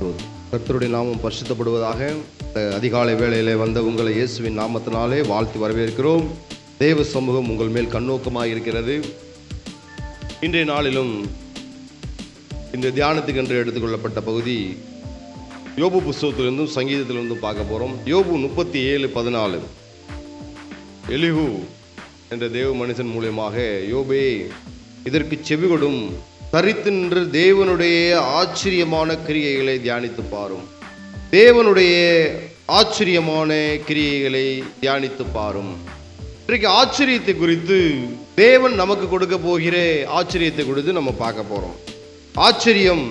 கர்த்தருடைய நாமம் பரிசுத்தப்படுவதாக அதிகாலை வேளையிலே வந்த உங்களை இயேசுவின் நாமத்தினாலே வாழ்த்து வரவேற்கிறோம். தேவ சமூகம் உங்கள் மேல் கண்ணோக்கமாக இருக்கிறது. இன்றைய நாளிலும் இந்த தியானத்துக்கு என்று எடுத்துக்கொள்ளப்பட்ட பகுதி யோபு புஸ்தகத்திலிருந்தும் சங்கீதத்திலிருந்தும் பார்க்க போகிறோம் யோபு முப்பத்தி ஏழு பதினாலு. எலிஹு என்ற தேவ மனுஷன் மூலியமாக யோபே இதற்கு செவிகொடும் தரித்து நின்று தேவனுடைய ஆச்சரியமான கிரியைகளை தியானித்து பாரும். தேவனுடைய ஆச்சரியமான கிரியைகளை தியானித்து பாரும். இன்றைக்கு ஆச்சரியத்தை குறித்து தேவன் நமக்கு கொடுக்க போகிற ஆச்சரியத்தை குறித்து நம்ம பார்க்க போகிறோம் ஆச்சரியம்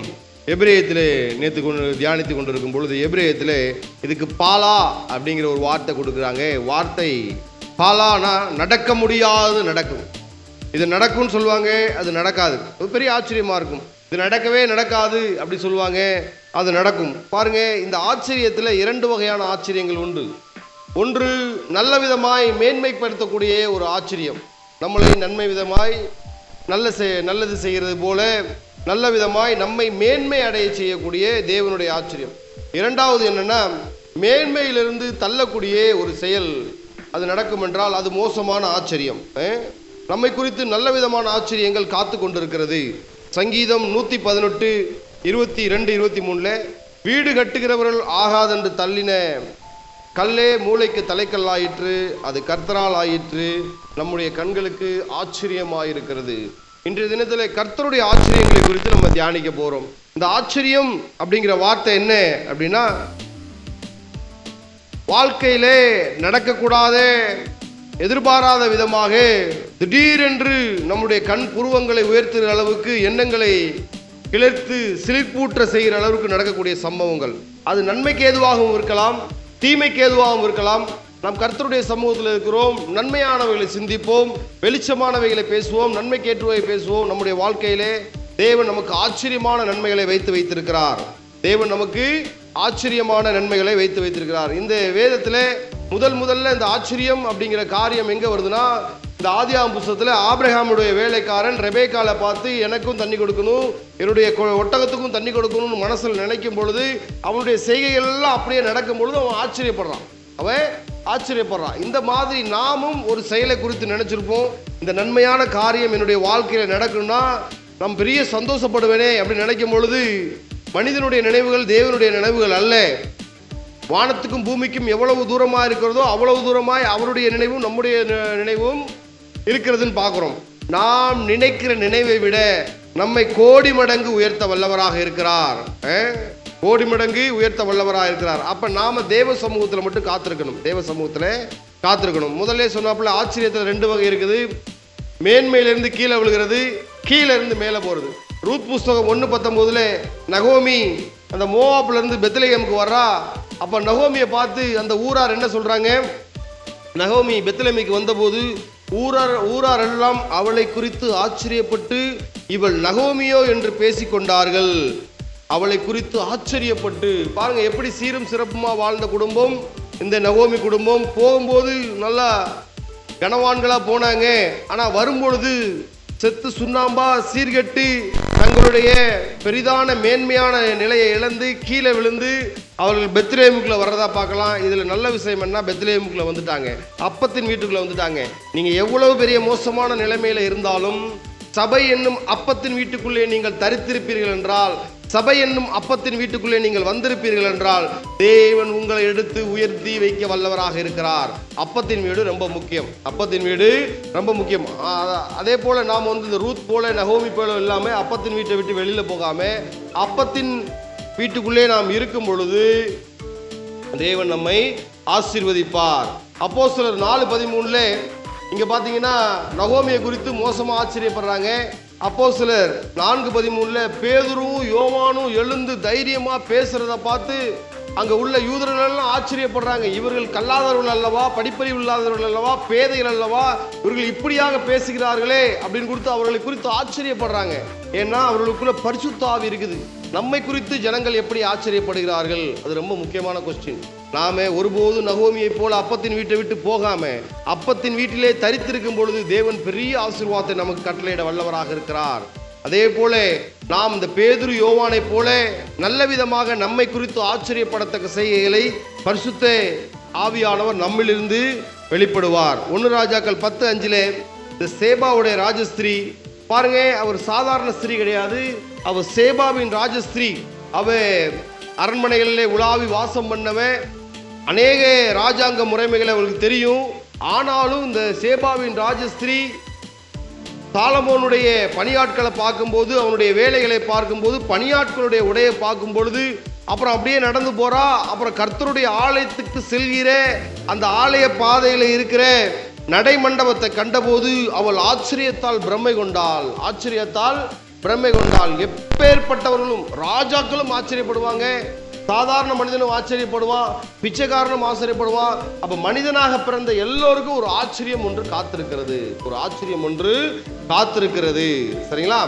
எபிரேயத்தில் நேற்று கொண்டு தியானித்து கொண்டிருக்கும் பொழுது எபிரேயத்தில் இதுக்கு பாலா அப்படிங்கிற ஒரு வார்த்தை கொடுக்குறாங்க. வார்த்தை பாலானா நடக்க முடியாது நடக்கும். இது நடக்கும்னு சொல்லுவாங்க அது நடக்காது. அது பெரிய ஆச்சரியமா இருக்கும். இது நடக்கவே நடக்காது அப்படி சொல்லுவாங்க அது நடக்கும். பாருங்க இந்த ஆச்சரியத்தில் இரண்டு வகையான ஆச்சரியங்கள் உண்டு. ஒன்று நல்ல விதமாய் மேன்மைப்படுத்தக்கூடிய ஒரு ஆச்சரியம். நம்மளை நன்மை விதமாய் நல்ல செய் நல்லது செய்கிறது போல நல்ல விதமாய் நம்மை மேன்மை அடைய செய்யக்கூடிய தேவனுடைய ஆச்சரியம். இரண்டாவது என்னன்னா மேன்மையிலிருந்து தள்ளக்கூடிய ஒரு செயல். அது நடக்கும் என்றால் அது மோசமான ஆச்சரியம். நம்மை குறித்து நல்ல விதமான ஆச்சரியங்கள் காத்து கொண்டிருக்கிறது. சங்கீதம் நூற்றி பதினெட்டு இருபத்தி ரெண்டு இருபத்தி மூணில் வீடு கட்டுகிறவர்கள் ஆகாதென்று தள்ளின கல்லே மூளைக்கு தலைக்கல்லாயிற்று அது கர்த்தரால் ஆயிற்று. நம்முடைய கண்களுக்கு ஆச்சரியமாயிருக்கிறது. இன்றைய தினத்தில் கர்த்தருடைய ஆச்சரியங்களை குறித்து நம்ம தியானிக்க போகிறோம் இந்த ஆச்சரியம் அப்படிங்கிற வார்த்தை என்ன அப்படின்னா வாழ்க்கையிலே நடக்கக்கூடாத எதிர்பாராத விதமாக திடீரென்று நம்முடைய கண் புருவங்களை உயர்த்துகிற அளவுக்கு எண்ணங்களை கிளர்த்து சிலிர்ப்பூற்ற செய்கிற அளவுக்கு நடக்கக்கூடிய சம்பவங்கள். அது நன்மைக்கு ஏதுவாகவும் இருக்கலாம் தீமைக்கு ஏதுவாகவும் இருக்கலாம். நாம் கர்த்தருடைய சமூகத்தில் இருக்கிறோம் நன்மையானவைகளை சிந்திப்போம் வெளிச்சமானவைகளை பேசுவோம் நன்மைக்கு ஏற்றுவை பேசுவோம். நம்முடைய வாழ்க்கையிலே தேவன் நமக்கு ஆச்சரியமான நன்மைகளை வைத்து வைத்திருக்கிறார். தேவன் நமக்கு ஆச்சரியமான நன்மைகளை வைத்து வைத்திருக்கிறார். இந்த வேதத்தில் முதல் முதல்ல இந்த ஆச்சரியம் அப்படிங்கிற காரியம் எங்கே வருதுன்னா இந்த ஆதியாம் புஸ்தகத்தில் ஆப்ரஹாமுடைய வேலைக்காரன் ரெபேக்காலை பார்த்து எனக்கும் தண்ணி கொடுக்கணும் என்னுடைய கொ- ஒட்டகத்துக்கும் தண்ணி கொடுக்கணும்னு மனசில் நினைக்கும் பொழுது அவனுடைய செய்கைகள் எல்லாம் அப்படியே நடக்கும் பொழுது அவன் ஆச்சரியப்படுறான். அவன் ஆச்சரியப்படுறான். இந்த மாதிரி நாமும் ஒரு செயலை குறித்து நினச்சிருப்போம். இந்த நன்மையான காரியம் என்னுடைய வாழ்க்கையில் நடக்கணும்னா நாம் பெரிய சந்தோஷப்படுவேனே அப்படின்னு நினைக்கும் பொழுது மனிதனுடைய நினைவுகள் தேவனுடைய நினைவுகள் அல்ல. வானத்துக்கும் பூமிக்கும் எவ்வளவு தூரமாக இருக்கிறதோ அவ்வளவு தூரமாய் அவருடைய நினைவும் நம்முடைய நினைவும் இருக்கிறதுன்னு பார்க்குறோம். நாம் நினைக்கிற நினைவை விட நம்மை கோடி மடங்கு உயர்த்த வல்லவராக இருக்கிறார். கோடி மடங்கு உயர்த்த வல்லவராக இருக்கிறார். அப்போ நாம் தேவ சமூகத்தில் மட்டும் காத்திருக்கணும். தேவ சமூகத்தில் காத்திருக்கணும். முதல்ல சொன்னாப்புல ஆச்சரியத்தில் ரெண்டு வகை இருக்குது. மேன்மையிலிருந்து கீழே விழுகிறது கீழே இருந்து மேலே போகிறது ரூத் புஸ்தகம் ஒன்று பத்தொம்போதுல நகோமி அந்த மோவாப்ல இருந்து வர்றா அப்போ நகோமியை பார்த்து அந்த ஊரார் என்ன சொல்கிறாங்க நகோமி பெத்தலமைக்கு வந்தபோது ஊரார் ஊரார் எல்லாம் அவளை குறித்து ஆச்சரியப்பட்டு இவள் நகோமியோ என்று பேசிக்கொண்டார்கள் அவளை குறித்து ஆச்சரியப்பட்டு பாருங்க எப்படி சீரும் சிறப்புமா வாழ்ந்த குடும்பம் இந்த நகோமி குடும்பம். போகும்போது நல்லா கனவான்களாக போனாங்க. ஆனால் வரும்பொழுது செத்து சுண்ணாம்பா சீர்கெட்டு தங்களுடைய பெரிதான மேன்மையான நிலையை இழந்து கீழே விழுந்து அவர்கள் பெத்லேமுக்குள்ள வர்றதா பார்க்கலாம். இதில் நல்ல விஷயம் என்ன பெத்லேமுக்குள்ள வந்துட்டாங்க. அப்பத்தின் வீட்டுக்குள்ள வந்துட்டாங்க. நீங்க எவ்வளவு பெரிய மோசமான நிலைமையில இருந்தாலும் சபை என்னும் அப்பத்தின் வீட்டுக்குள்ளே நீங்கள் தரித்திருப்பீர்கள் என்றால் சபை என்னும் அப்பத்தின் வீட்டுக்குள்ளே நீங்கள் வந்திருப்பீர்கள் என்றால் தேவன் உங்களை எடுத்து உயர்த்தி வைக்க வல்லவராக இருக்கிறார். அப்பத்தின் வீடு ரொம்ப முக்கியம். அப்பத்தின் வீடு ரொம்ப முக்கியம். அதே போல நாம் வந்து இந்த ரூத் போல நகோமி போல இல்லாமல் அப்பத்தின் வீட்டை விட்டு வெளியில் போகாமல் அப்பத்தின் வீட்டுக்குள்ளே நாம் இருக்கும் பொழுது தேவன் நம்மை ஆசீர்வதிப்பார். அப்போ சிலர் நாலு பதிமூணுல இங்க பாத்தீங்கன்னா நகோமியை குறித்து மோசமா ஆச்சரியப்படுறாங்க. அப்போ சிலர் நான்கு பதிமூணுல பேதுருவும் யோவானும் எழுந்து தைரியமா பேசுறத பார்த்து அங்கே உள்ள யூதர்கள் எல்லாம் ஆச்சரியப்படுறாங்க. இவர்கள் கல்லாதவர்கள் அல்லவா படிப்பறிவு இல்லாதவர்கள் அல்லவா பேதைகள் அல்லவா இவர்கள் இப்படியாக பேசுகிறார்களே அப்படின்னு கொடுத்து அவர்களை குறித்து ஆச்சரியப்படுறாங்க. ஏன்னா அவர்களுக்குள்ள பரிசுத்தாவி இருக்குது. நம்மை குறித்து ஜனங்கள் எப்படி ஆச்சரியப்படுகிறார்கள்? அது ரொம்ப முக்கியமான கொஸ்டின் நாம ஒருபோதும் நகோமியை போல அப்பத்தின் வீட்டை விட்டு போகாம அப்பத்தின் வீட்டிலே தரித்திருக்கும் பொழுது தேவன் பெரிய ஆசீர்வாதத்தை நமக்கு கட்டளையிட வல்லவராக இருக்கிறார். அதே போல நாம் இந்த பேதுரு யோவானை போல நல்ல விதமாக நம்மை குறித்து ஆச்சரியப்படத்தக்க செய்கைகளை பரிசுத்த ஆவியானவர் நம்மிலிருந்து வெளிப்படுவார். ஒன்று ராஜாக்கள் பத்து அஞ்சிலே இந்த சேபாவுடைய ராஜஸ்திரீ பாருங்க அவர் சாதாரண ஸ்திரீ கிடையாது. அவர் சேபாவின் ராஜஸ்திரீ அவ அரண்மனைகளிலே உலாவி வாசம் பண்ணவன் அநேக ராஜாங்க முறைமைகளை அவருக்கு தெரியும். ஆனாலும் இந்த சேபாவின் ராஜஸ்திரீ சாலமோனுடைய பணியாட்களை பார்க்கும்போது அவனுடைய வேலைகளை பார்க்கும்போது பணியாட்களுடைய உடையை பார்க்கும் பொழுது அப்புறம் அப்படியே நடந்து போகிறா அப்புறம் கர்த்தருடைய ஆலயத்துக்கு செல்கிற அந்த ஆலய பாதையில் இருக்கிற நடைமண்டபத்தை கண்டபோது அவள் ஆச்சரியத்தால் பிரமை கொண்டாள். ஆச்சரியத்தால் பிரமை கொண்டாள். எப்பேற்பட்டவர்களும் ராஜாக்களும் ஆச்சரியப்படுவாங்க. சாதாரண மனிதனும் ஆச்சரியப்படுவான் பிச்சைக்காரனும் ஆச்சரியப்படுவான். அப்ப மனிதனாக பிறந்த எல்லோருக்கும் ஒரு ஆச்சரியம் ஒன்று காத்திருக்கிறது. ஒரு ஆச்சரியம் ஒன்று காத்திருக்கிறது. சரிங்களா?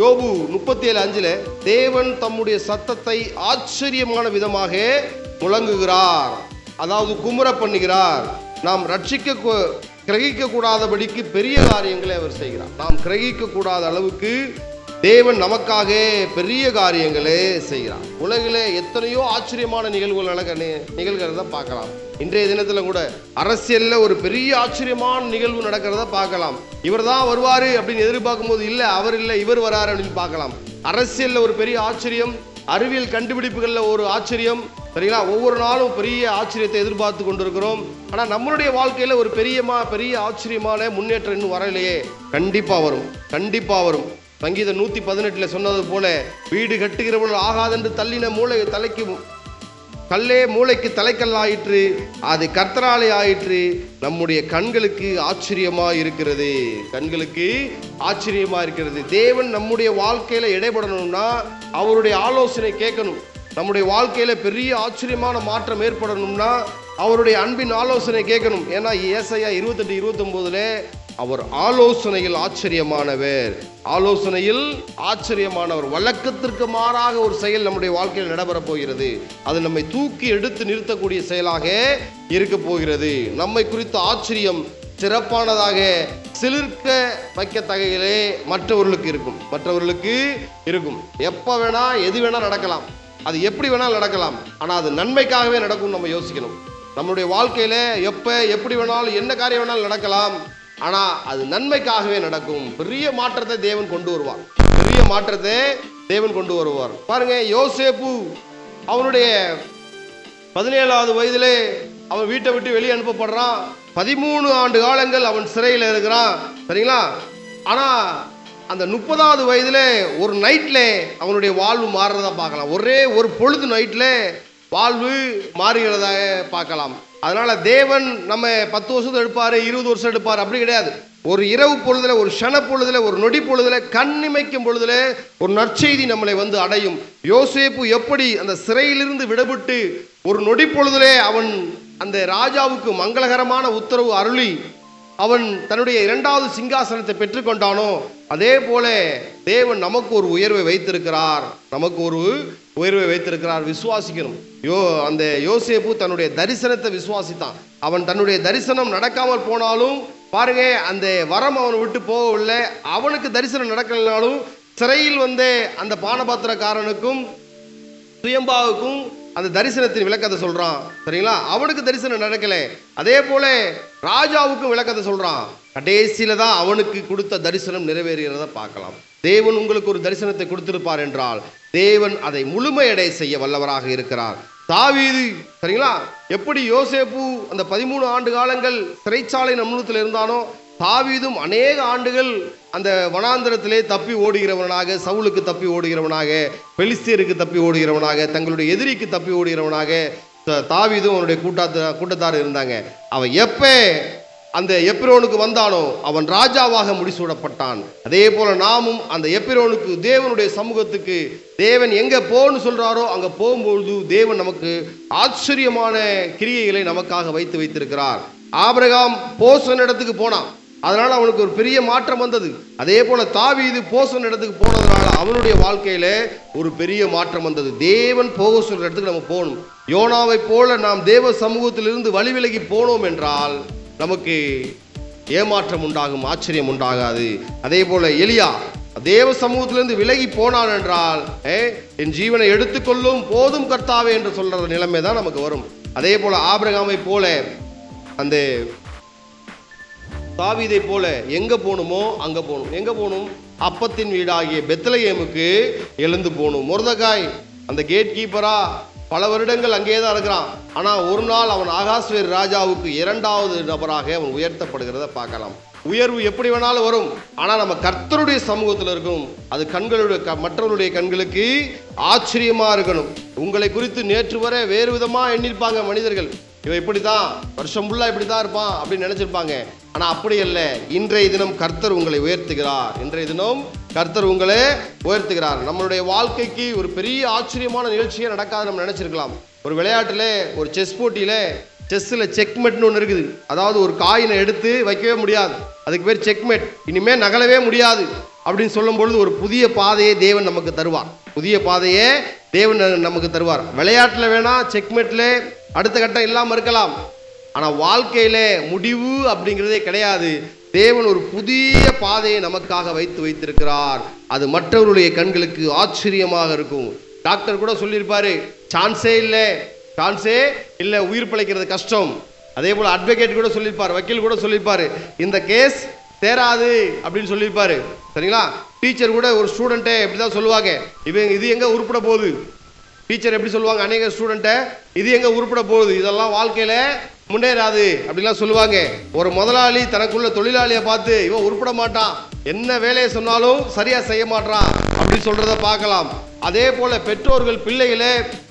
யோபு முப்பத்தி ஏழு அஞ்சுல தேவன் தம்முடைய சத்தத்தை ஆச்சரியமான விதமாக முழங்குகிறார். அதாவது குமுற பண்ணுகிறார். நாம் ரட்சிக்க கிரகிக்க கூடாதபடிக்கு பெரிய காரியங்களை அவர் செய்கிறார். நாம் கிரகிக்க கூடாத அளவுக்கு தேவன் நமக்காக பெரிய காரியங்களே செய்கிறார். உலகில் எத்தனையோ ஆச்சரியமான நிகழ்வுகள் நடக்க நிகழ்கிறத பார்க்கலாம். இன்றைய தினத்தில் கூட அரசியலில் ஒரு பெரிய ஆச்சரியமான நிகழ்வு நடக்கிறத பார்க்கலாம். இவர் தான் வருவார் அப்படின்னு எதிர்பார்க்கும் போது இல்லை அவர் இல்லை இவர் வராரு அப்படின்னு பார்க்கலாம். அரசியலில் ஒரு பெரிய ஆச்சரியம் அறிவியல் கண்டுபிடிப்புகளில் ஒரு ஆச்சரியம் சரிங்களா? ஒவ்வொரு நாளும் பெரிய ஆச்சரியத்தை எதிர்பார்த்து கொண்டிருக்கிறோம். ஆனால் நம்மளுடைய வாழ்க்கையில் ஒரு பெரியமா பெரிய ஆச்சரியமான முன்னேற்றம் இன்னும் வரலையே. கண்டிப்பாக வரும் கண்டிப்பாக வரும். சங்கீதம் நூற்றி பதினெட்டில் சொன்னது போல வீடு கட்டுகிறவர்கள் ஆகாதென்று தள்ளின மூளை தலைக்கு கல்லே மூளைக்கு தலைக்கல்லாயிற்று அது கர்த்தராலே ஆயிற்று. நம்முடைய கண்களுக்கு ஆச்சரியமா இருக்கிறது. கண்களுக்கு ஆச்சரியமா இருக்கிறது. தேவன் நம்முடைய வாழ்க்கையில இடைபடணும்னா அவருடைய ஆலோசனை கேட்கணும். நம்முடைய வாழ்க்கையில பெரிய ஆச்சரியமான மாற்றம் ஏற்படணும்னா அவருடைய அன்பின் ஆலோசனை கேட்கணும். ஏன்னா ஏசையா இருபத்தெட்டு இருபத்தொம்போதுல அவர் ஆலோசனையில் ஆச்சரியமானவர். ஆலோசனையில் ஆச்சரியமானவர். வழக்கத்திற்கு மாறாக ஒரு செயல் நம்முடைய வாழ்க்கையில் நடைபெறப் போகிறது. அது நம்மை தூக்கி எடுத்து நிறுத்தக்கூடிய செயலாக இருக்க போகிறது. நம்மை குறித்த ஆச்சரியம் சிறப்பானதாக சிலிர்க்க வைக்க தகையிலே மற்றவர்களுக்கு இருக்கும். மற்றவர்களுக்கு இருக்கும். எப்போ வேணா எது வேணா நடக்கலாம். அது எப்படி வேணாலும் நடக்கலாம். ஆனால் அது நன்மைக்காகவே நடக்கும் நம்ம யோசிக்கணும். நம்மளுடைய வாழ்க்கையில் எப்போ எப்படி வேணாலும் என்ன காரியம் வேணாலும் நடக்கலாம். ஆனா அது நன்மைக்காகவே நடக்கும். பெரிய மாற்றத்தை தேவன் கொண்டு வருவார். பெரிய மாற்றத்தை தேவன் கொண்டு வருவார். பாருங்க யோசேப்பு அவனுடைய பதினேழாவது வயதிலே அவன் வீட்டை விட்டு வெளியே அனுப்பப்படுறான். பதிமூணு ஆண்டு காலங்கள் அவன் சிறையில் இருக்கிறான். சரிங்களா? ஆனா அந்த முப்பதாவது வயதுல ஒரு நைட்ல அவனுடைய வாழ்வு மாறுறதா பார்க்கலாம். ஒரே ஒரு பொழுது நைட்ல வாழ்வு மாறுகிறதாக பார்க்கலாம். அதனால் தேவன் நம்ம பத்து வருஷத்தை எடுப்பார் இருபது வருஷம் எடுப்பார் அப்படி கிடையாது. ஒரு இரவு பொழுதுல ஒரு ஷன பொழுதுல ஒரு நொடி பொழுதுல கண்ணிமைக்கும் பொழுதுல ஒரு நற்செய்தி நம்மளை வந்து அடையும். யோசேப்பு எப்படி அந்த சிறையிலிருந்து விடுபட்டு ஒரு நொடி பொழுதிலே அவன் அந்த ராஜாவுக்கு மங்களகரமான உத்தரவு அருளி அவன் தன்னுடைய இரண்டாவது சிங்காசனத்தை பெற்றுக்கொண்டானோ அதே போல தேவன் நமக்கு ஒரு உயர்வை வைத்திருக்கிறார். நமக்கு ஒரு உயர்வை வைத்திருக்கிறார் விசுவாசிக்கிறோம். யோ அந்த யோசேப்பு தன்னுடைய தரிசனத்தை விசுவாசித்தான். அவன் தன்னுடைய தரிசனம் நடக்காமல் போனாலும் பாருங்க அந்த வரம் அவனை விட்டு போகவில்லை. அவனுக்கு தரிசனம் நடக்கலைனாலும் சிறையில் வந்த அந்த பானபாத்திரக்காரனுக்கும் சுயம்பாவுக்கும் அந்த தரிசனத்தின் விளக்கத்தை சொல்றான். சரிங்களா? அவனுக்கு தரிசனம் நடக்கல. அதே போல ராஜாவுக்கும் விளக்கத்தை சொல்றான். கடைசியில தான் அவனுக்கு கொடுத்த தரிசனம் நிறைவேறுகிறத பார்க்கலாம். தேவன் உங்களுக்கு ஒரு தரிசனத்தை கொடுத்திருப்பார் என்றால் தேவன் அதை முழுமையடை செய்ய வல்லவராக இருக்கிறார். தாவீது சரிங்களா? எப்படி யோசேப்பு அந்த பதிமூணு ஆண்டு காலங்கள் சிறைச்சாலை நம்மளத்தில் இருந்தானோ தாவீதும் அநேக ஆண்டுகள் அந்த வனாந்திரத்திலே தப்பி ஓடுகிறவனாக சவுலுக்கு தப்பி ஓடுகிறவனாக பெலிஸ்தியருக்கு தப்பி ஓடுகிறவனாக தங்களுடைய எதிரிக்கு தப்பி ஓடுகிறவனாக த- தாவீதும் அவனுடைய கூட்டாத்த கூட்டத்தார் இருந்தாங்க. அவன் எப்போ அந்த எப்பிரோனுக்கு வந்தானோ அவன் ராஜாவாக முடிசூடப்பட்டான். அதே போல நாமும் அந்த எப்பிரோனுக்கு தேவனுடைய சமூகத்துக்கு தேவன் எங்க போன்னு சொல்றாரோ அங்க போகும்பொழுது தேவன் நமக்கு ஆச்சரியமான கிரியைகளை நமக்காக வைத்து வைத்திருக்கிறார். ஆபிரகாம் போசன் இடத்துக்கு போனான். அதனால அவனுக்கு ஒரு பெரிய மாற்றம் வந்தது. அதே போல தாவீது போசன் இடத்துக்கு போனதுனால அவனுடைய வாழ்க்கையில ஒரு பெரிய மாற்றம் வந்தது. தேவன் போக சொல்ற இடத்துக்கு நம்ம போகணும். யோனாவை போல நாம் தேவ சமூகத்திலிருந்து வழி விலகி போனோம் என்றால் நமக்கு ஏமாற்றம் உண்டாகும் ஆச்சரியம் உண்டாகாது. அதே போல எலியா தேவ சமூகத்திலிருந்து விலகி போனான் என்றால் ஏ, என் ஜீவனை எடுத்துக்கொள்ளும் போதும் கர்த்தாவே என்று சொல்ற நிலைமை தான் நமக்கு வரும். அதே போல ஆபிரகாமை போல அந்த தாவிதை போல எங்க போகணுமோ அங்க போகணும். எங்க போகணும்? அப்பத்தின் வீடாகிய பெத்தலையமுக்கு எழுந்து போகணும். முருதகாய் அந்த கேட் கீப்பரா பல வருடங்கள் அங்கேயே தான் இருக்கிறான். ஆனா ஒரு நாள் அவன் ஆகாஸ்வேர் ராஜாவுக்கு இரண்டாவது நபராக அவன் உயர்த்தப்படுகிறத பார்க்கலாம். உயர்வு எப்படி வேணாலும் வரும். ஆனா நம்ம கர்த்தருடைய சமூகத்தில் இருக்கும். அது கண்களுடைய க- மற்றவருடைய கண்களுக்கு ஆச்சரியமா இருக்கணும். உங்களை குறித்து நேற்று வரை வேறு விதமா எண்ணிருப்பாங்க மனிதர்கள். இவன் இப்படித்தான் வருஷம் ஃபுல்லா இப்படித்தான் இருப்பான் அப்படின்னு நினைச்சிருப்பாங்க. ஆனா அப்படி இல்லை இன்றைய தினம் கர்த்தர் உங்களை உயர்த்துகிறார். இன்றைய தினம் கர்த்தர் உங்களை உயர்த்துகிறார். நம்மளுடைய வாழ்க்கைக்கு ஒரு பெரிய ஆச்சரியமான நிகழ்ச்சியே நடக்காது நம்ம நினச்சிருக்கலாம். ஒரு விளையாட்டில் ஒரு செஸ் போட்டியில் செஸ்ஸில் செக்மெட்னு ஒன்று இருக்குது. அதாவது ஒரு காயினை எடுத்து வைக்கவே முடியாது. அதுக்கு பேர் செக்மெட். இனிமேல் நகலவே முடியாது. அப்படின்னு சொல்லும் பொழுது ஒரு புதிய பாதையை தேவன் நமக்கு தருவார். புதிய பாதையே தேவன் நமக்கு தருவார். விளையாட்டில் வேணால் செக்மெட்டில் அடுத்த கட்டம் இல்லாமல் இருக்கலாம். ஆனால் வாழ்க்கையில் முடிவு அப்படிங்கிறதே கிடையாது. தேவன் ஒரு புதிய பாதையை நமக்காக வைத்து வைத்திருக்கிறார். அது மற்றவருடைய கண்களுக்கு ஆச்சரியமாக இருக்கும். டாக்டர் கூட சொல்லியிருப்பாரு சான்ஸே இல்லை சான்ஸே இல்லை உயிர் பிழைக்கிறது கஷ்டம். அதே போல் அட்வொகேட் கூட சொல்லியிருப்பார் வக்கீல் கூட சொல்லியிருப்பார் இந்த கேஸ் தேராது அப்படின்னு சொல்லியிருப்பாரு. சரிங்களா? டீச்சர் கூட ஒரு ஸ்டூடெண்ட்டே இப்படி தான் சொல்லுவாங்க இவங்க இது எங்கே உருப்பிட போகுது? டீச்சர் எப்படி சொல்லுவாங்க அநேக ஸ்டூடெண்ட்டை இது எங்கே உருப்பட போகுது? இதெல்லாம் வாழ்க்கையில் முன்னேறாது அப்படிலாம் சொல்லுவாங்க. ஒரு முதலாளி தனக்குள்ள தொழிலாளியை பார்த்து இவன் உருப்பிட மாட்டான். என்ன வேலையை சொன்னாலும் சரியா செய்ய மாட்டான். அப்படி சொல்றத பார்க்கலாம். அதே போல பெற்றோர்கள் பிள்ளைகளை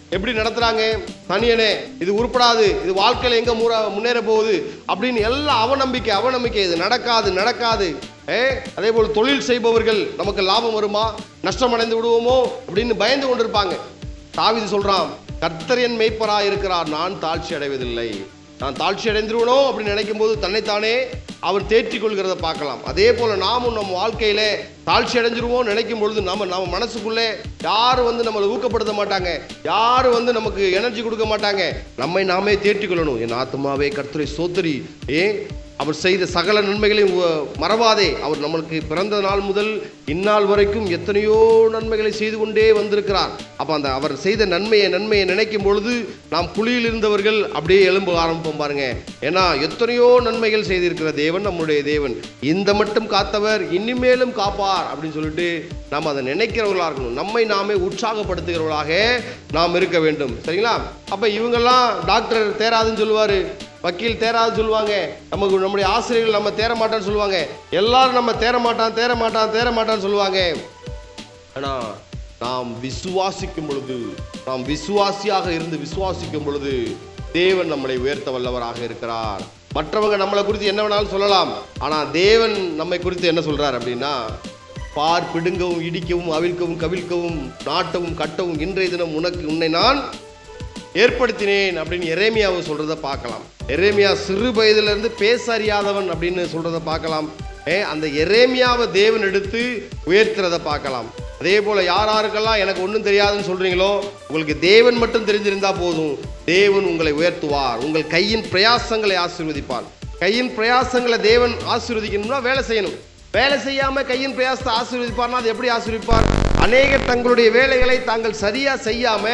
எப்படி நடத்துறாங்க? தனியனே இது உருப்படாது. இது வாழ்க்கையில் எங்க முற முன்னேற போகுது? அப்படின்னு எல்லாம் அவநம்பிக்கை அவநம்பிக்கை. இது நடக்காது நடக்காது. ஏ அதே போல் தொழில் செய்பவர்கள் நமக்கு லாபம் வருமா? நஷ்டம் அடைந்து விடுவோமோ? அப்படின்னு பயந்து கொண்டிருப்பாங்க. தாவிது சொல்றான் கர்த்தரியன் மெய்ப்பராக மெய்ப்பரா இருக்கிறார் நான் தாழ்ச்சி அடைவதில்லை. நான் தாழ்ச்சி அடைந்துருவனோ அப்படின்னு நினைக்கும் போது தன்னைத்தானே அவர் தேற்றிக் கொள்கிறத பார்க்கலாம். அதே போல நாமும் நம் வாழ்க்கையில தாழ்ச்சி அடைஞ்சிருவோம் நினைக்கும் பொழுது நம்ம நம்ம மனசுக்குள்ளே யாரும் வந்து நம்மளை ஊக்கப்படுத்த மாட்டாங்க? யாரும் வந்து நமக்கு எனர்ஜி கொடுக்க மாட்டாங்க? நம்மை நாமே தேற்றிக் கொள்ளணும் என் ஆத்மாவே கர்த்தரை சோத்தரி ஏன்? அவர் செய்த சகல நன்மைகளையும் மறவாதே. அவர் நம்மளுக்கு பிறந்த நாள் முதல் இந்நாள் வரைக்கும் எத்தனையோ நன்மைகளை செய்து கொண்டே வந்திருக்கிறார். அப்போ அந்த அவர் செய்த நன்மையை நன்மையை நினைக்கும் பொழுது நாம் குழியில் இருந்தவர்கள் அப்படியே எலும்பு ஆரம்பிப்போம் பாருங்க. ஏன்னா எத்தனையோ நன்மைகள் செய்திருக்கிற தேவன் நம்முடைய தேவன். இந்த மட்டும் காத்தவர் இனிமேலும் காப்பார் அப்படின்னு சொல்லிட்டு நாம் அதை நினைக்கிறவர்களாக இருக்கணும். நம்மை நாமே உற்சாகப்படுத்துகிறவர்களாக நாம் இருக்க வேண்டும். சரிங்களா? அப்போ இவங்கெல்லாம் டாக்டர் தேராதுன்னு சொல்லுவார். வக்கீல் தேராது சொல்லுவாங்க. நமக்கு நம்முடைய ஆசிரியர்கள் நம்ம தேர மாட்டான்னு சொல்லுவாங்க. எல்லாரும் நம்ம தேர மாட்டான் தேர மாட்டான் தேர மாட்டான்னு சொல்லுவாங்க. ஆனால் நாம் விசுவாசிக்கும் பொழுது நாம் விசுவாசியாக இருந்து விசுவாசிக்கும் பொழுது தேவன் நம்மளை உயர்த்த வல்லவராக இருக்கிறார். மற்றவங்க நம்மளை குறித்து என்ன வேணாலும் சொல்லலாம். ஆனால் தேவன் நம்மை குறித்து என்ன சொல்கிறார் அப்படின்னா பார் பிடுங்கவும் இடிக்கவும் அவிழ்க்கவும் கவிழ்க்கவும் நாட்டவும் கட்டவும் இன்றைய தினம் உனக்கு உன்னை நான் ஏற்படுத்தினேன் அப்படின்னு எரேமியாவை சொல்கிறத பார்க்கலாம். எரேமியா சிறு வயதுலேருந்து பேச அறியாதவன் அப்படின்னு சொல்கிறத பார்க்கலாம். அந்த எரேமியாவை தேவன் எடுத்து உயர்த்துறத பார்க்கலாம். அதே போல் யார் யாருக்கெல்லாம் எனக்கு ஒன்றும் தெரியாதுன்னு சொல்கிறீங்களோ உங்களுக்கு தேவன் மட்டும் தெரிஞ்சிருந்தா போதும். தேவன் உங்களை உயர்த்துவார். உங்கள் கையின் பிரயாசங்களை ஆசீர்வதிப்பார். கையின் பிரயாசங்களை தேவன் ஆசீர்வதிக்கணும்னா வேலை செய்யணும். வேலை செய்யாமல் கையின் பிரயாசத்தை ஆசீர்வதிப்பார்னா அது எப்படி ஆசீர்விப்பார்? அநேகர் தங்களுடைய வேலைகளை தாங்கள் சரியா செய்யாம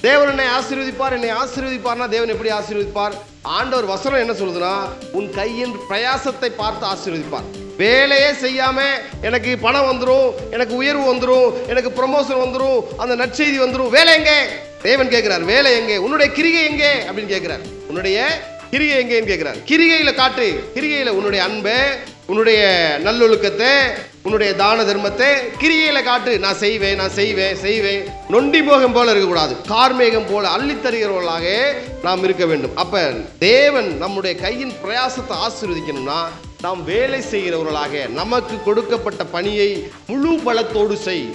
தேவன் என்னை ஆசீர்வதிப்பார் என்னை ஆசீர்வதிப்பார்னா தேவன் எப்படி ஆசீர்வதிப்பார்? ஆண்டவர் வசனம் என்ன சொல்லுதுன்னா உன் கையின் பிரயாசத்தை பார்த்து ஆசீர்வதிப்பார். வேலையே செய்யாம எனக்கு பணம் வந்துடும் எனக்கு உயர்வு வந்துடும் எனக்கு ப்ரமோஷன் வந்துடும் அந்த நற்செய்தி வந்துடும் வேலை எங்கே? தேவன் கேட்கிறார் வேலை எங்கே? உன்னுடைய கிரிகை எங்கே? அப்படின்னு கேட்கிறார். உன்னுடைய கிரிகை எங்கேன்னு கேட்கிறார். கிரிகையில காட்டு கிரிகையில உன்னுடைய அன்பை உன்னுடைய நல்லொழுக்கத்தை உன்னுடைய தான தர்மத்தை கிரிகையில காட்டு. நான் செய்வேன் நான் செய்வேன் செய்வேன். நொண்டி போகம் போல இருக்கக்கூடாது. கார்மேகம் போல அள்ளித் தருகிறவர்களாக நாம் இருக்க வேண்டும். அப்ப தேவன் நம்முடைய கையின் பிரயாசத்தை ஆசீர்வதிக்கணும்னா நாம் வேலை செய்கிறவர்களாக நமக்கு கொடுக்கப்பட்ட பணியை முழு பலத்தோடு செய்.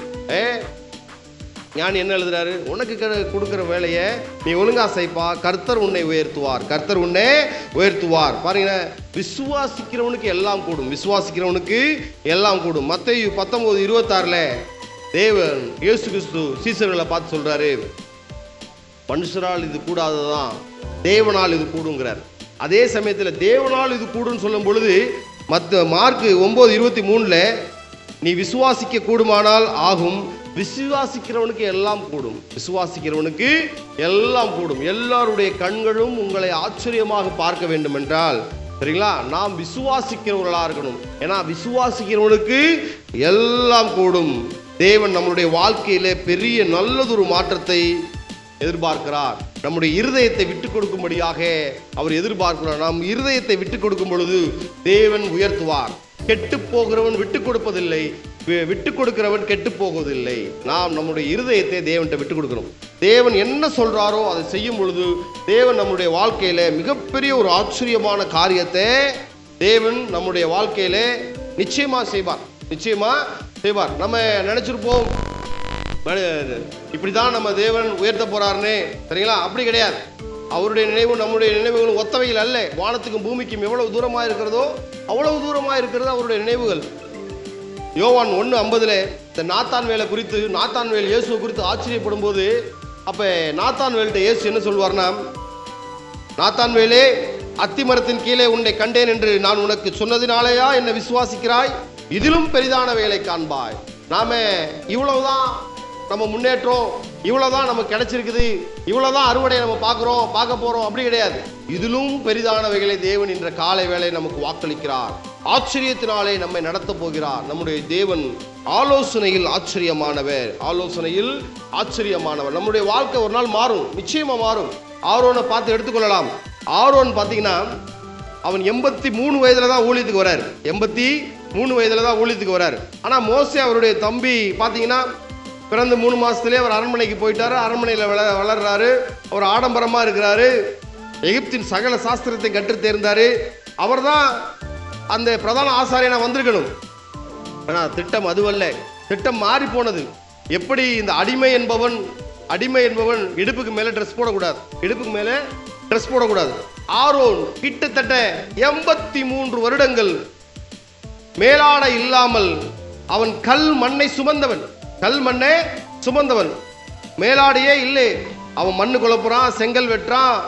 ஞானி என்ன எழுதுறாரு? உனக்கு கொடுக்குற வேலையை நீ ஒழுங்கா செய்ப்பா கர்த்தர் உன்னை உயர்த்துவார். கர்த்தர் உன்னை உயர்த்துவார். பாருங்க விசுவாசிக்கிறவனுக்கு எல்லாம் கூடும். விசுவாசிக்கிறவனுக்கு எல்லாம் கூடும். மற்ற பத்தொம்போது இருபத்தாறில் தேவன் இயேசு கிறிஸ்து சீசர்களை பார்த்து சொல்கிறாரு மனுஷரால் இது கூடாததான் தேவனால் இது கூடுங்கிறார். அதே சமயத்தில் தேவனால் இது கூடுன்னு சொல்லும் பொழுது மற்ற மார்க் ஒம்பது இருபத்தி மூணில் நீ விசுவாசிக்க கூடுமானால் ஆகும். விசுவாசிக்கிறவனுக்கு எல்லாம் கூடும். விசுவாசிக்கிறவனுக்கு எல்லாம் கூடும். எல்லாருடைய கண்களும் உங்களை ஆச்சரியமாக பார்க்க வேண்டும் என்றால் சரிங்களா? நாம் விசுவாசிக்கிறவர்களாக இருக்கணும். ஏன்னா விசுவாசிக்கிறவனுக்கு எல்லாம் கூடும். தேவன் நம்மளுடைய வாழ்க்கையிலே பெரிய நல்லதொரு மாற்றத்தை எதிர்பார்க்கிறார். நம்முடைய இருதயத்தை விட்டு கொடுக்கும்படியாக அவர் எதிர்பார்க்கிறார். நாம் இருதயத்தை விட்டு கொடுக்கும் பொழுது தேவன் உயர்த்துவார். கெட்டு போகிறவன் விட்டு கொடுப்பதில்லை. விட்டு கொடுக்கிறவன் கெட்டு போவதில்லை நாம் நம்முடைய இருதயத்தை தேவன்கிட்ட விட்டு கொடுக்கணும் தேவன் என்ன சொல்றாரோ அதை செய்யும் பொழுது தேவன் நம்முடைய வாழ்க்கையில மிகப்பெரிய ஒரு ஆச்சரியமான காரியத்தை தேவன் நம்முடைய வாழ்க்கையில நிச்சயமா செய்வார். நிச்சயமா செய்வார். நம்ம நினைச்சிருப்போம் இப்படிதான் நம்ம தேவன் உயர்த்த போறாருன்னு. சரிங்களா? அப்படி கிடையாது. அவருடைய நினைவு நம்முடைய நினைவுகளும் ஒத்தவைகள் அல்ல. வானத்துக்கும் பூமிக்கும் எவ்வளவு தூரமா இருக்கிறதோ அவ்வளவு தூரமா இருக்கிறது அவருடைய நினைவுகள். யோவான் ஒன்று ஐம்பதுல இந்த நாத்தான் வேலை குறித்து நாத்தான் வேல் இயேசுவை குறித்து ஆச்சரியப்படும் போது அப்போ நாத்தான் வேல்கிட்ட இயேசு என்ன சொல்வார்னா நாத்தான் வேலே அத்திமரத்தின் கீழே உன்னை கண்டேன் என்று நான் உனக்கு சொன்னதினாலேயா என்னை விசுவாசிக்கிறாய்? இதிலும் பெரிதான வேலை காண்பாய். நாம இவ்வளவுதான் நம்ம முன்னேற்றம் இவ்வளோதான் நமக்கு கிடைச்சிருக்குது இவ்வளோதான் அறுவடையை நம்ம பார்க்குறோம் பார்க்க போகிறோம் அப்படி கிடையாது. இதிலும் பெரிதானவைகளை தேவன் என்ற காலை வேலை நமக்கு வாக்களிக்கிறார். ஆச்சரியத்தினாலே நம்மை நடத்த போகிறார். நம்முடைய தேவன் ஆலோசனையில் ஆச்சரியமானவர். ஆலோசனையில் ஆச்சரியமானவர். நம்முடைய வாழ்க்கை ஒரு நாள் மாறும். நிச்சயமா மாறும். ஆரோனை பார்த்து எடுத்துக்கொள்ளலாம். ஆரோன் பார்த்தீங்கன்னா அவன் எண்பத்தி மூணு வயதுல தான் ஊழியத்துக்கு வரார். எண்பத்தி மூணு வயதுல தான் ஊழியத்துக்கு வரார். ஆனா மோசே அவருடைய தம்பி பார்த்தீங்கன்னா பிறந்து மூணு மாசத்துலேயே அவர் அரண்மனைக்கு போயிட்டாரு. அரண்மனையில் வள வளர்றாரு. அவர் ஆடம்பரமா இருக்கிறாரு. எகிப்தின் சகல சாஸ்திரத்தை கற்றுத் தேர்ந்தாரு அவர்தான் அந்த பிரதான ஆசாரியனா வந்திருக்கணும். ஆனால் திட்டம் அதுவல்ல. திட்டம் மாறி போனது. எப்படி இந்த அடிமை என்பவன் அடிமை என்பவன் இடுப்புக்கு மேலே ட்ரெஸ் போடக்கூடாது. இடுப்புக்கு மேலே ட்ரெஸ் போடக்கூடாது. ஆரோன் கிட்டத்தட்ட எண்பத்தி மூன்று வருடங்கள் மேலாடை இல்லாமல் அவன் கல் மண்ணை சுமந்தவன். கல் மண்ணை சுமந்தவன். மேலாடையே இல்லை. அவன் மண்ணு குழப்புறான் செங்கல் வெட்டுறான்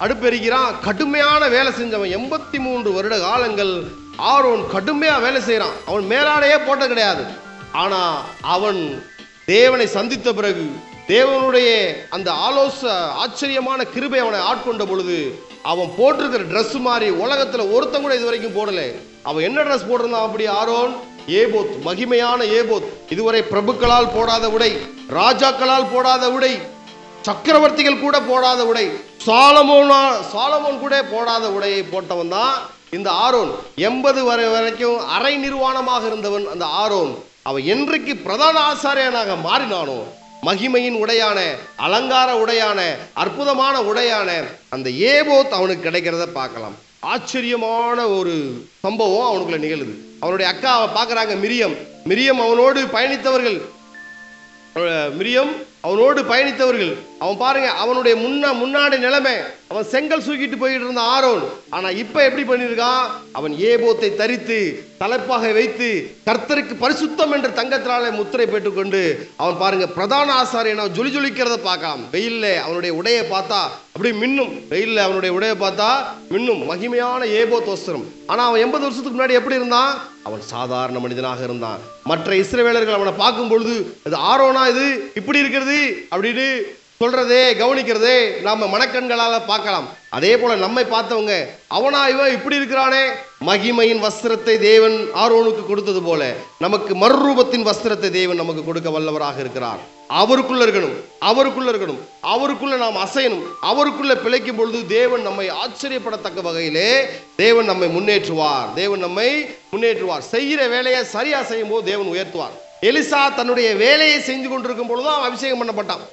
அடுப்பெரிக்கிறான் கடுமையான வேலை செஞ்சவன். எண்பத்தி மூன்று வருட காலங்கள் ஆரோன் கடுமையாக வேலை செய்கிறான் அவன் மேலாடையே போட்டது கிடையாது. ஆனால் அவன் தேவனை சந்தித்த பிறகு தேவனுடைய அந்த ஆலோச ஆச்சரியமான கிருபை அவனை ஆட்கொண்ட பொழுது அவன் போட்டிருக்கிற ட்ரெஸ் மாதிரி உலகத்தில் ஒருத்தன் கூட இது வரைக்கும் போடலை. அவன் என்ன ட்ரெஸ் போட்டிருந்தான் அப்படி ஆரோன்? ஏபோத். மகிமையான ஏபோத். இதுவரை பிரபுக்களால் போடாத உடை ராஜாக்களால் போடாத உடை சக்கரவர்த்திகள் கூட போடாத உடை சாலமோனா சாலமோன் கூட போடாத உடையை போட்டவன் தான் இந்த ஆரோன். எண்பது வரை வரைக்கும் அரை நிர்வாணமாக இருந்தவன் அந்த ஆரோன். அவன் என்றைக்கு பிரதான ஆசாரியனாக மாறினானோ மகிமையின் உடையான அலங்கார உடையான அற்புதமான உடையான அந்த ஏபோத் அவனுக்கு கிடைக்கிறத பார்க்கலாம். ஆச்சரியமான ஒரு சம்பவம் அவனுக்குள்ள நிகழுது. அவனுடைய அக்கா அவ பார்க்குறாங்க மிரியம். மிரியம் அவனோடு பயணித்தவர்கள். மிரியம் அவனோடு பயணித்தவர்கள். அவன் பாருங்க அவனுடைய முன்ன முன்னாடி நிலைமை. அவன் செங்கல் சூக்கிட்டு போயிட்டு இருந்த ஆரோன். ஆனா இப்ப எப்படி பண்ணியிருக்கான்? அவன் ஏபோத்தை தரித்து தலைப்பாக வைத்து கர்த்தருக்கு பரிசுத்தம் என்ற தங்கத்தினாலே முத்திரை பெற்றுக்கொண்டு அவன் பாருங்க பிரதான ஆசாரியனை ஜொலி ஜொலிக்கிறத பார்க்கலாம். வெயில்ல அவனுடைய உடையை பார்த்தா அப்படி மின்னும். வெயில்ல அவனுடைய உடையை பார்த்தா மின்னும். மகிமையான ஏபோத் வஸ்திரம். ஆனா அவன் எண்பது வருஷத்துக்கு முன்னாடி எப்படி இருந்தான்? அவன் சாதாரண மனிதனாக இருந்தான். மற்ற இஸ்ரவேலர்கள் அவனை பார்க்கும் பொழுது இது ஆரோனா இது? இப்படி இருக்கிறது? அப்படின்னு சொல்றதே கவனிக்கிறதே நாம மனக்கண்களால பார்க்கலாம். அதே போல நம்மை பார்த்தவங்க அவனா இவன் இப்படி இருக்கிறானே? மகிமையின் வஸ்திரத்தை தேவன் ஆரோனுக்கு கொடுத்தது போல நமக்கு மறுரூபத்தின் வஸ்திரத்தை தேவன் நமக்கு கொடுக்க வல்லவராக இருக்கிறார். அவருக்குள்ள இருக்கணும் அவருக்குள்ள இருக்கணும் அவருக்குள்ள நாம் அசையணும் அவருக்குள்ள பிழைக்கும் பொழுது தேவன் நம்மை ஆச்சரியப்படத்தக்க வகையிலே தேவன் நம்மை முன்னேற்றுவார். தேவன் நம்மை முன்னேற்றுவார். செய்கிற வேலையை சரியா செய்யும் போது தேவன் உயர்த்துவார். எலிசா தன்னுடைய வேலையை செஞ்சு கொண்டிருக்கும் பொழுதுதான் அபிஷேகம் பண்ணப்பட்டான்.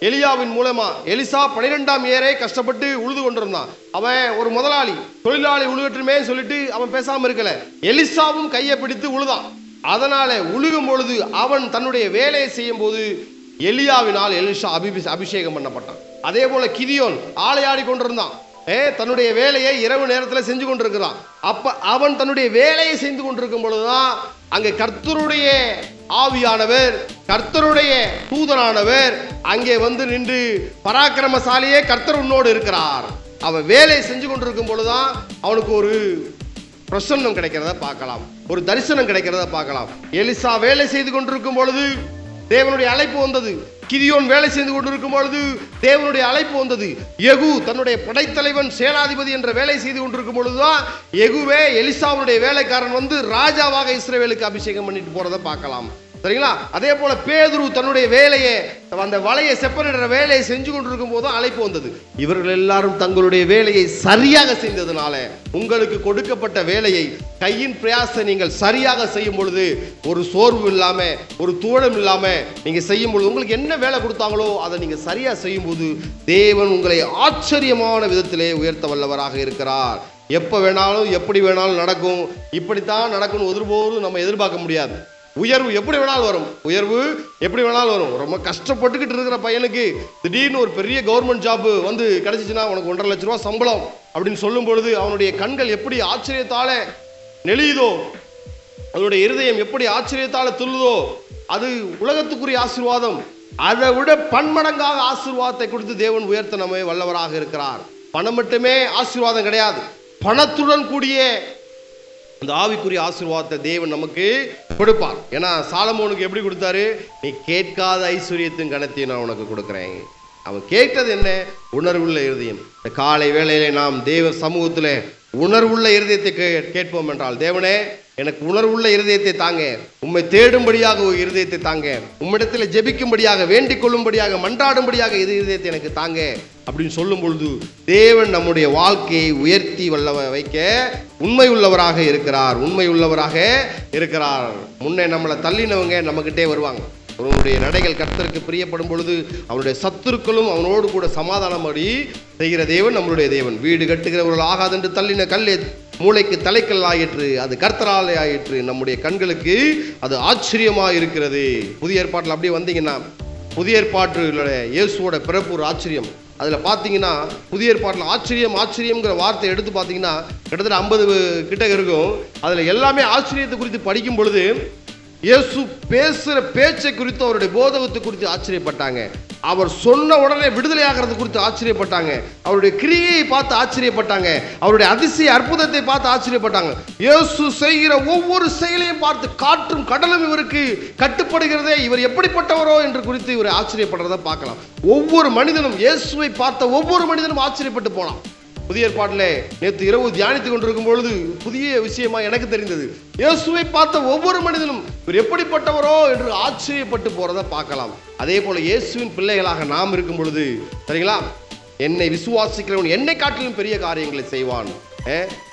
எலியாவின் மூலமா எலிசா பனிரெண்டாம் ஏரே கஷ்டப்பட்டு உழுது கொண்டிருந்தான். அவன் ஒரு முதலாளி. தொழிலாளி உழுகட்டுமே சொல்லிட்டு அவன் பேசாம இருக்கல. எலிசாவும் கையை பிடித்து உழுதான். அதனால உழுகும் பொழுது அவன் தன்னுடைய வேலையை செய்யும் போது எலியாவினால் எலிசா அபி அபிஷேகம் பண்ணப்பட்டான். அதே போல கிதியோன் ஆளையாடி கொண்டிருந்தான். ஏ தன்னுடைய வேலையை இரவு நேரத்தில் செஞ்சு கொண்டிருக்கிறான். அப்ப அவன் தன்னுடைய வேலையை செய்து கொண்டிருக்கும் பொழுதுதான் அங்கே கர்த்தருடைய ஆவியானவர் கர்த்தருடைய தூதனானவர் அங்கே வந்து நின்று பராக்கிரமசாலியே கர்த்தர் உன்னோடு இருக்கிறார். அவன் வேலையை செஞ்சு கொண்டிருக்கும் பொழுதுதான் அவனுக்கு ஒரு பிரசன்னம் கிடைக்கிறத பார்க்கலாம். ஒரு தரிசனம் கிடைக்கிறத பார்க்கலாம். எலிசா வேலை செய்து கொண்டிருக்கும் பொழுது தேவனுடைய அழைப்பு வந்தது. கிதியோன் வேலை செய்து கொண்டிருக்கும் பொழுது தேவனுடைய அழைப்பு வந்தது. எகு தன்னுடைய படைத்தலைவன் சேனாதிபதி என்ற வேலை செய்து கொண்டிருக்கும் பொழுதுதான் எகுவே எலிசாவுடைய வேலைக்காரன் வந்து ராஜாவாக இஸ்ரேவேலுக்கு அபிஷேகம் பண்ணிட்டு போறதை பார்க்கலாம். சரிங்களா? அதே போல பேதுரு தன்னுடைய வேலையை அந்த வலையை செப்பனிடுற வேலையை செஞ்சு கொண்டிருக்கும் போதும் அழைப்பு வந்தது. இவர்கள் எல்லாரும் தங்களுடைய வேலையை சரியாக செய்ததுனால உங்களுக்கு கொடுக்கப்பட்ட வேலையை கையின் பிரயாசத்தை நீங்கள் சரியாக செய்யும் பொழுது ஒரு சோர்வு இல்லாம ஒரு தூளம் இல்லாம நீங்க செய்யும் பொழுது உங்களுக்கு என்ன வேலை கொடுத்தாங்களோ அதை நீங்க சரியா செய்யும் போது தேவன் உங்களை ஆச்சரியமான விதத்திலே உயர்த்த வல்லவராக இருக்கிறார். எப்ப வேணாலும் எப்படி வேணாலும் நடக்கும். இப்படித்தான் நடக்கும்னு ஒருபோதும் நம்ம எதிர்பார்க்க முடியாது. உயர்வு எப்படி வேணாலும் வரும். உயர்வு எப்படி வேணாலும் வரும். ரொம்ப கஷ்டப்பட்டுக்கிட்டு இருக்கிற பையனுக்கு திடீர்னு ஒரு பெரிய கவர்மெண்ட் ஜாப் வந்து கிடைச்சிச்சுன்னா உனக்கு ஒன்றரை லட்ச ரூபா சம்பளம் அப்படின்னு சொல்லும் பொழுது அவனுடைய கண்கள் எப்படி ஆச்சரியத்தால நெளியுதோ அவனுடைய இருதயம் எப்படி ஆச்சரியத்தால துள்ளுதோ அது உலகத்துக்குரிய ஆசீர்வாதம். அதை விட பன்மடங்காக ஆசீர்வாதத்தை கொடுத்து தேவன் உயர்த்த நம்மை வல்லவராக இருக்கிறார். பணம் மட்டுமே ஆசீர்வாதம் கிடையாது. பணத்துடன் கூடிய அந்த ஆவிக்குரிய ஆசீர்வாதத்தை தேவன் நமக்கு கொடுப்பார். ஏன்னா சாலமோனுக்கு எப்படி கொடுத்தாரு? நீ கேட்காத ஐஸ்வர்யத்தின் கணத்தையும் நான் உனக்கு கொடுக்குறேன். அவன் கேட்டது என்ன? உணர்வுள்ள இருதயம். இந்த காலை வேளையிலே நாம் தேவ சமூகத்தில் உணர்வுள்ள இருதயத்தை கே- கேட்போம் என்றால் தேவனே எனக்கு உணர்வுள்ள இருதயத்தை தாங்க. உம்மை தேடும்படியாக ஒரு இருதயத்தை தாங்க. உம்மிடத்தில் ஜெபிக்கும்படியாக வேண்டிக் கொள்ளும்படியாக மன்றாடும்படியாக இது இருதயத்தை எனக்கு தாங்க. அப்படின்னு சொல்லும் பொழுது தேவன் நம்முடைய வாழ்க்கையை உயர்த்தி வல்ல வைக்க உண்மை உள்ளவராக இருக்கிறார். உண்மை உள்ளவராக இருக்கிறார். முன்னே நம்மளை தள்ளினவங்க நம்மகிட்டே வருவாங்க. அவனுடைய நடைகள் கர்த்தருக்கு பிரியப்படும் பொழுது அவனுடைய சத்துருக்களும் அவனோடு கூட சமாதானம் அடி செய்கிற தேவன் நம்மளுடைய தேவன். வீடு கட்டுகிறவர்கள் ஆகாதென்று தள்ளின கல்லே மூளைக்கு தலைக்கல் ஆயிற்று அது கர்த்தராலே ஆயிற்று. நம்முடைய கண்களுக்கு அது ஆச்சரியமாக இருக்கிறது. புதிய ஏற்பாட்டில் அப்படியே வந்தீங்கன்னா புதிய ஏற்பாட்டுடைய இயேசுவோட பிறப்பு ஒரு ஆச்சரியம். அதில் பார்த்தீங்கன்னா புதிய ஏற்பாட்டில் ஆச்சரியம் ஆச்சரியங்கிற வார்த்தை எடுத்து பார்த்தீங்கன்னா கிட்டத்தட்ட ஐம்பது கிட்ட இருக்கும். அதில் எல்லாமே ஆச்சரியத்தை குறித்து படிக்கும் பொழுது இயேசு பேசுகிற பேச்சை குறித்து அவருடைய போதகத்தை குறித்து ஆச்சரியப்பட்டாங்க. அவர் சொன்ன உடனே விடுதலை ஆகிறது குறித்து ஆச்சரியப்பட்டாங்க. அவருடைய கிரியையை பார்த்து ஆச்சரியப்பட்டாங்க. அவருடைய அதிசய அற்புதத்தை பார்த்து ஆச்சரியப்பட்டாங்க. இயேசு செய்கிற ஒவ்வொரு செயலையும் பார்த்து காற்றும் கடலும் இவருக்கு கட்டுப்படுகிறதே இவர் எப்படிப்பட்டவரோ என்று குறித்து இவர் ஆச்சரியப்படுறதை பார்க்கலாம். ஒவ்வொரு மனிதனும் இயேசுவை பார்த்த ஒவ்வொரு மனிதனும் ஆச்சரியப்பட்டு போனான். புதிய ஏற்பாட்டில் நேற்று இரவு தியானித்துக் கொண்டிருக்கும் பொழுது புதிய விஷயமா எனக்கு தெரிந்தது. இயேசுவை பார்த்த ஒவ்வொரு மனிதனும் இவர் எப்படிப்பட்டவரோ என்று ஆச்சரியப்பட்டு போறதை பார்க்கலாம். அதே போல இயேசுவின் பிள்ளைகளாக நாம் இருக்கும் பொழுது சரிங்களா? என்னை விசுவாசிக்கிறவன் என்னை காட்டிலும் பெரிய காரியங்களை செய்வான்.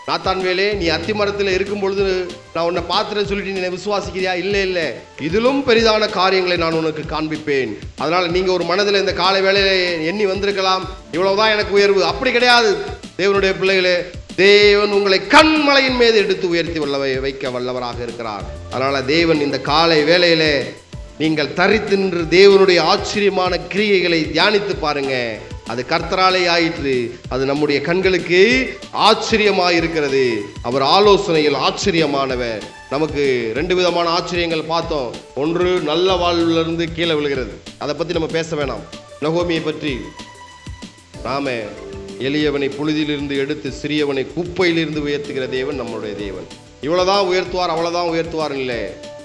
நாத்தான் வேலே நீ அத்தி மரத்தில் இருக்கும் பொழுது நான் உன்னை பார்த்துட்டு சொல்லிட்டு நீ என்னை விசுவாசிக்கிறியா? இல்லை இல்லை. இதிலும் பெரிதான காரியங்களை நான் உனக்கு காண்பிப்பேன். அதனால் நீங்கள் ஒரு மனதில் இந்த காலை வேலையில் எண்ணி வந்திருக்கலாம். இவ்வளவுதான் எனக்கு உயர்வு. அப்படி கிடையாது. தேவனுடைய பிள்ளைகளே தேவன் உங்களை கண்மலையின் மீது எடுத்து உயர்த்தி வல்லவை வைக்க வல்லவராக இருக்கிறார். அதனால் தேவன் இந்த காலை வேளையிலே நீங்கள் தரித்து நின்று தேவனுடைய ஆச்சரியமான கிரியைகளை தியானித்து பாருங்க. அது கர்த்தராலே ஆயிற்று. அது நம்முடைய கண்களுக்கு ஆச்சரியமாக இருக்கிறது அவர் ஆலோசனையில் ஆச்சரியமானவர். நமக்கு ரெண்டு விதமான ஆச்சரியங்கள் பார்த்தோம். ஒன்று நல்ல வாழ்விலிருந்து கீழே விழுகிறது. அதை பற்றி நம்ம பேச வேணாம். நகோமியை பற்றி. நாம எளியவனை புழுதியிலிருந்து எடுத்து சிறியவனை குப்பையிலிருந்து உயர்த்துகிற தேவன் நம்முடைய தேவன். இவ்வளோதான் உயர்த்துவார் அவ்வளோதான் உயர்த்துவார் இல்லை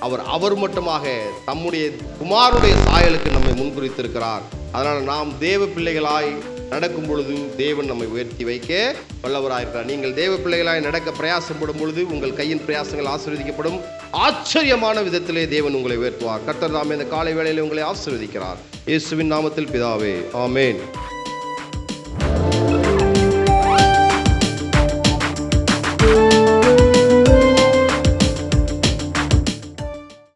அவர் அவர் மட்டுமாக தம்முடைய குமாருடைய சாயலுக்கு நம்மை முன்குறித்திருக்கிறார். அதனால் நாம் தேவ பிள்ளைகளாய் நடக்கும் பொழுது தேவன் நம்மை உயர்த்தி வைக்க வல்லவராயிருக்கிறார் நீங்கள் தேவ பிள்ளைகளாய் நடக்க பிரயாசப்படும் பொழுது உங்கள் கையின் பிரயாசங்கள் ஆசீர்வதிக்கப்படும். ஆச்சரியமான விதத்திலே தேவன் உங்களை உயர்த்துவார். கர்த்தர் தாமே இந்த காலை வேளையில் உங்களை ஆசீர்வதிக்கிறார். இயேசுவின் நாமத்தில் பிதாவே ஆமேன்.